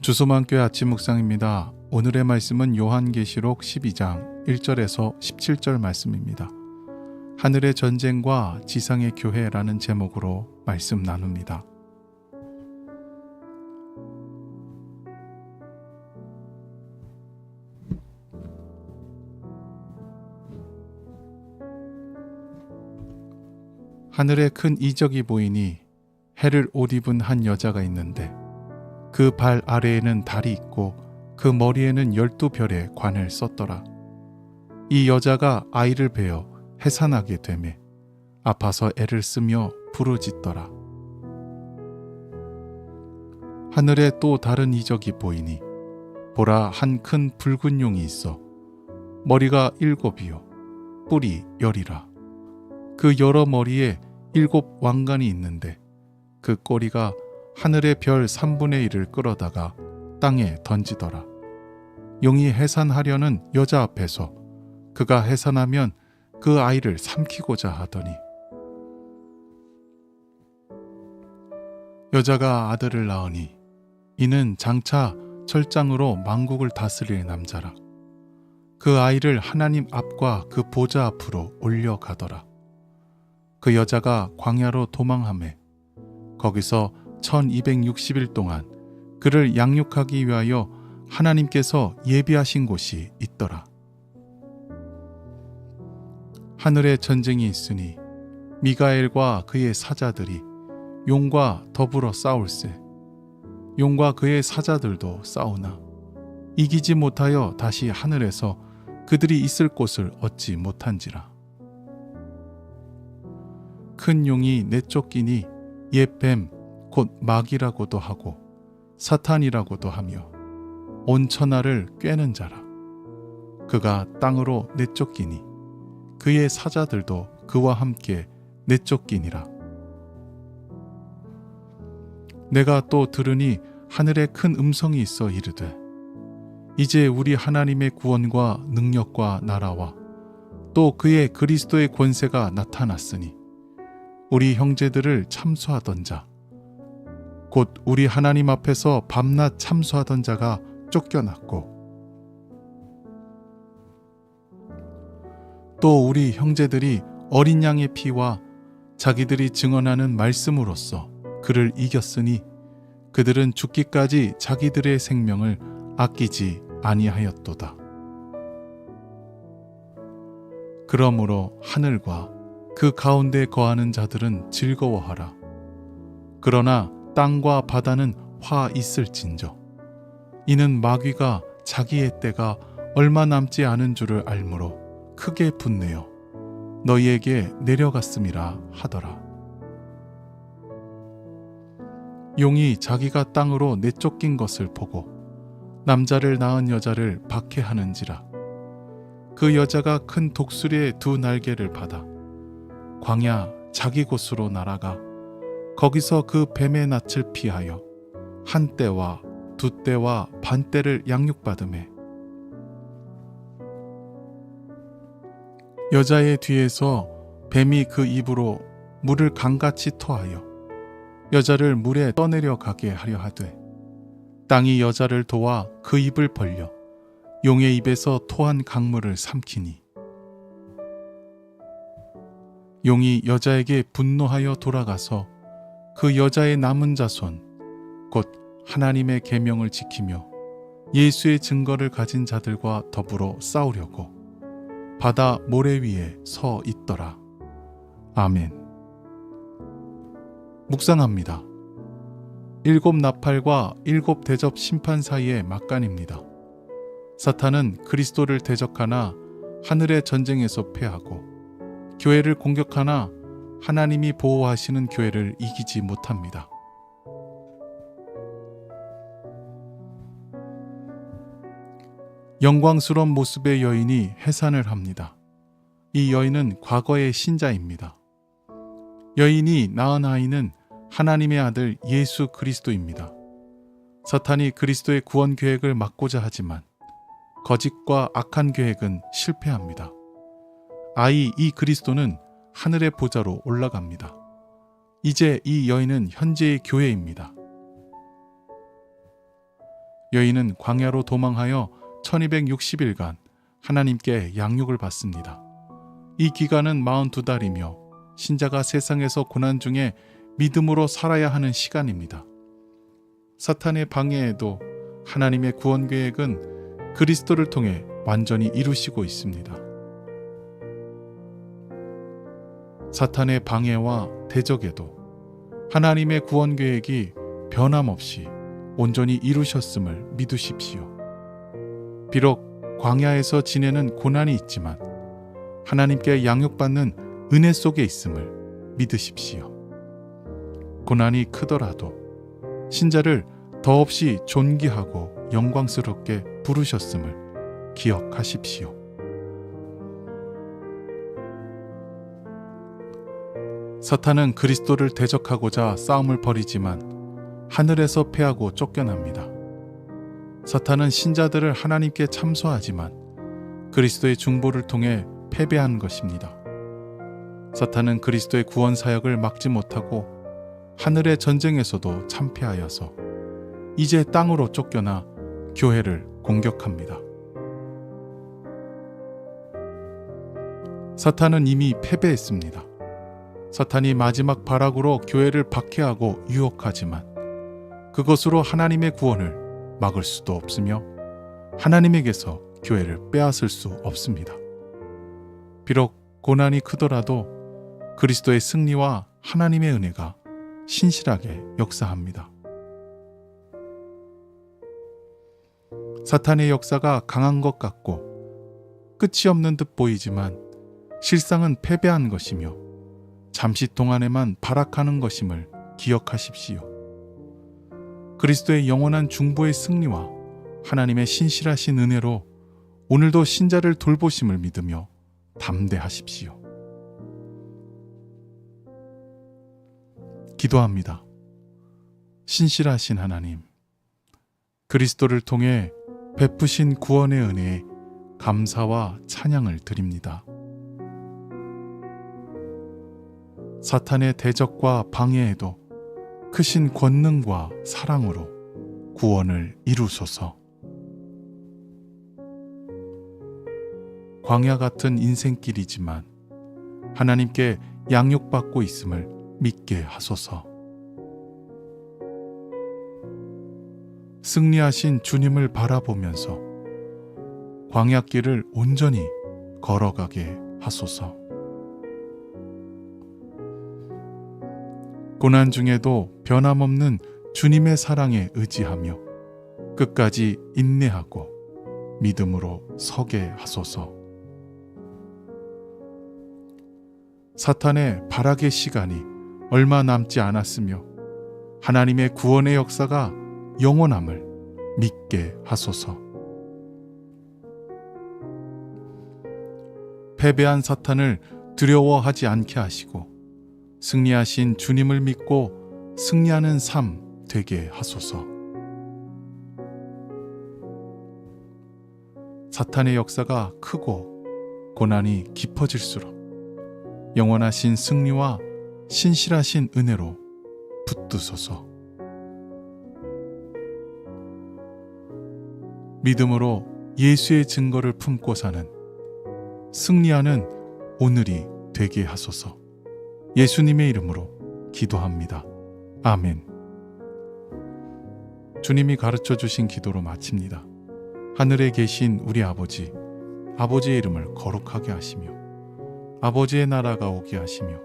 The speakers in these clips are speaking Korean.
주소만교회 아침 묵상입니다. 오늘의 말씀은 요한계시록 12장 1절에서 17절 말씀입니다. 하늘의 전쟁과 지상의 교회라는 제목으로 말씀 나눕니다. 하늘에 큰 이적이 보이니 해를 옷 입은 한 여자가 있는데 그 발 아래에는 달이 있고 그 머리에는 열두 별의 관을 썼더라. 이 여자가 아이를 베어 해산하게 되매 아파서 애를 쓰며 부르짖더라. 하늘에 또 다른 이적이 보이니 보라 한 큰 붉은 용이 있어 머리가 일곱이요 뿔이 열이라 그 여러 머리에 일곱 왕관이 있는데 그 꼬리가 하늘의 별 3분의 1을 끌어다가 땅에 던지더라. 용이 해산하려는 여자 앞에서 그가 해산하면 그 아이를 삼키고자 하더니 여자가 아들을 낳으니 이는 장차 철장으로 망국을 다스릴 남자라. 그 아이를 하나님 앞과 그 보좌 앞으로 올려가더라. 그 여자가 광야로 도망함에 거기서 1260일 동안 그를 양육하기 위하여 하나님께서 예비하신 곳이 있더라. 하늘에 전쟁이 있으니 미가엘과 그의 사자들이 용과 더불어 싸울세. 용과 그의 사자들도 싸우나 이기지 못하여 다시 하늘에서 그들이 있을 곳을 얻지 못한지라. 큰 용이 내쫓기니 옛뱀 곧 마귀라고도 하고 사탄이라고도 하며 온 천하를 꿰는 자라. 그가 땅으로 내쫓기니 그의 사자들도 그와 함께 내쫓기니라. 내가 또 들으니 하늘에 큰 음성이 있어 이르되 이제 우리 하나님의 구원과 능력과 나라와 또 그의 그리스도의 권세가 나타났으니 우리 형제들을 참수하던 자, 곧 우리 하나님 앞에서 밤낮 참수하던 자가 쫓겨났고, 또 우리 형제들이 어린 양의 피와 자기들이 증언하는 말씀으로써 그를 이겼으니 그들은 죽기까지 자기들의 생명을 아끼지 아니하였도다. 그러므로 하늘과 그 가운데 거하는 자들은 즐거워하라. 그러나 땅과 바다는 화 있을진저. 이는 마귀가 자기의 때가 얼마 남지 않은 줄을 알므로 크게 분내어 너희에게 내려갔음이라 하더라. 용이 자기가 땅으로 내쫓긴 것을 보고 남자를 낳은 여자를 박해하는지라. 그 여자가 큰 독수리의 두 날개를 받아 광야 자기 곳으로 날아가 거기서 그 뱀의 낯을 피하여 한 때와 두 때와 반 때를 양육받음에 여자의 뒤에서 뱀이 그 입으로 물을 강같이 토하여 여자를 물에 떠내려 가게 하려 하되 땅이 여자를 도와 그 입을 벌려 용의 입에서 토한 강물을 삼키니 용이 여자에게 분노하여 돌아가서 그 여자의 남은 자손 곧 하나님의 계명을 지키며 예수의 증거를 가진 자들과 더불어 싸우려고 바다 모래 위에 서 있더라. 아멘. 묵상합니다. 일곱 나팔과 일곱 대접 심판 사이의 막간입니다. 사탄은 그리스도를 대적하나 하늘의 전쟁에서 패하고 교회를 공격하나 하나님이 보호하시는 교회를 이기지 못합니다. 영광스러운 모습의 여인이 해산을 합니다. 이 여인은 과거의 신자입니다. 여인이 낳은 아이는 하나님의 아들 예수 그리스도입니다. 사탄이 그리스도의 구원 계획을 막고자 하지만 거짓과 악한 계획은 실패합니다. 아이 이 그리스도는 하늘의 보좌로 올라갑니다. 이제 이 여인은 현재의 교회입니다. 여인은 광야로 도망하여 1260일간 하나님께 양육을 받습니다. 이 기간은 42달이며 신자가 세상에서 고난 중에 믿음으로 살아야 하는 시간입니다. 사탄의 방해에도 하나님의 구원 계획은 그리스도를 통해 완전히 이루시고 있습니다. 사탄의 방해와 대적에도 하나님의 구원 계획이 변함없이 온전히 이루셨음을 믿으십시오. 비록 광야에서 지내는 고난이 있지만 하나님께 양육받는 은혜 속에 있음을 믿으십시오. 고난이 크더라도 신자를 더없이 존귀하고 영광스럽게 부르셨음을 기억하십시오. 사탄은 그리스도를 대적하고자 싸움을 벌이지만 하늘에서 패하고 쫓겨납니다. 사탄은 신자들을 하나님께 참소하지만 그리스도의 중보를 통해 패배한 것입니다. 사탄은 그리스도의 구원 사역을 막지 못하고 하늘의 전쟁에서도 참패하여서 이제 땅으로 쫓겨나 교회를 공격합니다. 사탄은 이미 패배했습니다. 사탄이 마지막 발악으로 교회를 박해하고 유혹하지만 그것으로 하나님의 구원을 막을 수도 없으며 하나님에게서 교회를 빼앗을 수 없습니다. 비록 고난이 크더라도 그리스도의 승리와 하나님의 은혜가 신실하게 역사합니다. 사탄의 역사가 강한 것 같고 끝이 없는 듯 보이지만 실상은 패배한 것이며 잠시 동안에만 발악하는 것임을 기억하십시오. 그리스도의 영원한 중보의 승리와 하나님의 신실하신 은혜로 오늘도 신자를 돌보심을 믿으며 담대하십시오. 기도합니다. 신실하신 하나님, 그리스도를 통해 베푸신 구원의 은혜에 감사와 찬양을 드립니다. 사탄의 대적과 방해에도 크신 권능과 사랑으로 구원을 이루소서. 광야 같은 인생길이지만 하나님께 양육받고 있음을 믿게 하소서. 승리하신 주님을 바라보면서 광야길을 온전히 걸어가게 하소서. 고난 중에도 변함없는 주님의 사랑에 의지하며 끝까지 인내하고 믿음으로 서게 하소서. 사탄의 발악의 시간이 얼마 남지 않았으며 하나님의 구원의 역사가 영원함을 믿게 하소서. 패배한 사탄을 두려워하지 않게 하시고 승리하신 주님을 믿고 승리하는 삶 되게 하소서. 사탄의 역사가 크고 고난이 깊어질수록 영원하신 승리와 신실하신 은혜로 붙드소서. 믿음으로 예수의 증거를 품고 사는 승리하는 오늘이 되게 하소서. 예수님의 이름으로 기도합니다. 아멘. 주님이 가르쳐 주신 기도로 마칩니다. 하늘에 계신 우리 아버지, 아버지의 이름을 거룩하게 하시며, 아버지의 나라가 오게 하시며,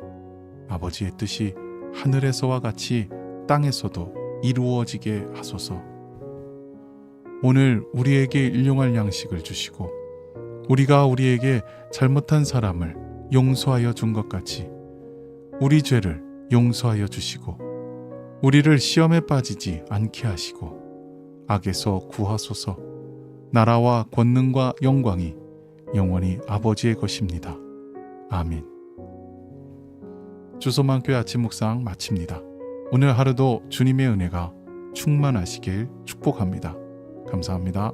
아버지의 뜻이 하늘에서와 같이 땅에서도 이루어지게 하소서. 오늘 우리에게 일용할 양식을 주시고, 우리가 우리에게 잘못한 사람을 용서하여 준 것 같이 우리 죄를 용서하여 주시고 우리를 시험에 빠지지 않게 하시고 악에서 구하소서 나라와 권능과 영광이 영원히 아버지의 것입니다. 아멘. 주소만교회 아침 묵상 마칩니다. 오늘 하루도 주님의 은혜가 충만하시길 축복합니다. 감사합니다.